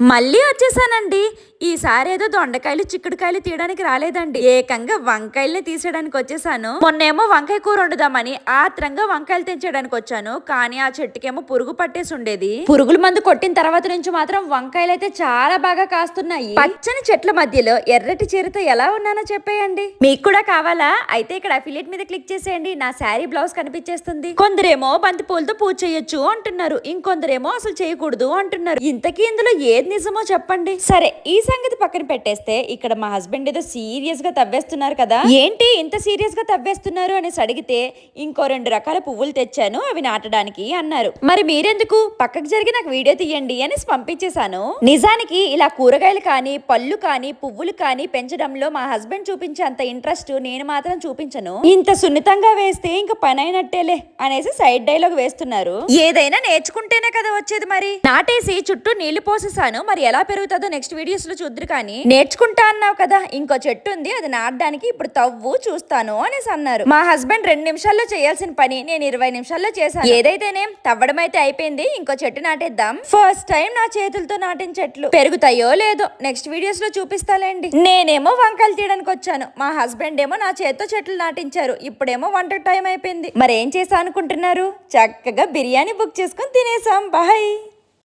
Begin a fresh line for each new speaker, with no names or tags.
మళ్ళీ వచ్చేసానండి. ఈసారి ఏదో దొండకాయలు చిక్కుడుకాయలు తీయడానికి రాలేదండి. ఏకంగా వంకాయల్ని తీసేయడానికి వచ్చేసాను. మొన్నేమో వంకాయ కూర వండుదామని ఆత్రంగా వంకాయలు తెంచడానికి వచ్చాను. కానీ ఆ చెట్టుకేమో పురుగు పట్టేసి ఉండేది. పురుగుల మందు కొట్టిన తర్వాత నుంచి మాత్రం వంకాయలు అయితే చాలా బాగా కాస్తున్నాయి. పచ్చని చెట్ల మధ్యలో ఎర్రటి చీరతో ఎలా ఉన్నానో చెప్పేయండి. మీకు కూడా కావాలా? అయితే ఇక్కడ అఫిలియట్ మీద క్లిక్ చేసేయండి. నా శారీ బ్లౌజ్ కనిపించేస్తుంది. కొందరేమో బంతి పూలతో పూజ చేయొచ్చు అంటున్నారు. ఇంకొందరేమో అసలు చేయకూడదు అంటున్నారు. ఇంతకీ ఇందులో ఏది నిజమో చెప్పండి. సరే ఈ సంగతి పక్కన పెట్టేస్తే ఇక్కడ మా హస్బెండ్ ఏదో సీరియస్గా తవ్వేస్తున్నారు కదా. ఏంటి? ఇంత సీరియస్గా తవ్వేస్తున్నారు అనేసి అడిగితే ఇంకో రెండు రకాల పువ్వులు తెచ్చాను అవి నాటడానికి అన్నారు. మరి మీరెందుకు? పక్కకు జరిగి నాకు వీడియో తీయండి అనేసి పంపించేశాను. నిజానికి ఇలా కూరగాయలు కానీ పళ్ళు కానీ పువ్వులు కానీ పెంచడంలో మా హస్బెండ్ చూపించే అంత ఇంట్రెస్ట్ నేను మాత్రం చూపించను. ఇంత సున్నితంగా వేస్తే ఇంకా పని అయినట్టేలే అనేసి సైడ్ డైలాగ్ వేస్తున్నారు. ఏదైనా నేర్చుకుంటేనే కదా వచ్చేది మరి. నాటేసి చుట్టూ నీళ్ళు పోసేసాను మరి ఎలా పెరుగుతుందో నెక్స్ట్ వీడియోస్లో చూద్దరు కానీ నేర్చుకుంటా అన్నావు కదా ఇంకో చెట్టు ఉంది అది నాటడానికి ఇప్పుడు తవ్వు చూస్తాను అనేసి అన్నారు. మా హస్బెండ్ రెండు నిమిషాల్లో చేయాల్సిన పని నేను ఇరవై నిమిషాల్లో చేశాను. ఏదైతేనే తవ్వడం అయితే అయిపోయింది ఇంకో చెట్టు నాటేద్దాం. ఫస్ట్ టైం నా చేతులతో నాటిన చెట్లు. పెరుగుతాయో లేదో నెక్స్ట్ వీడియోస్లో చూపిస్తాలేండి. నేనేమో వంకాయలు తీయడానికి వచ్చాను. మా హస్బెండ్ ఏమో నా చేత్తో చెట్లు నాటించారు. ఇప్పుడేమో వంట టైం అయిపోయింది. మరి ఏం చేసా అనుకుంటున్నారు? చక్కగా బిర్యానీ బుక్ చేసుకొని తినేసాం. బాయ్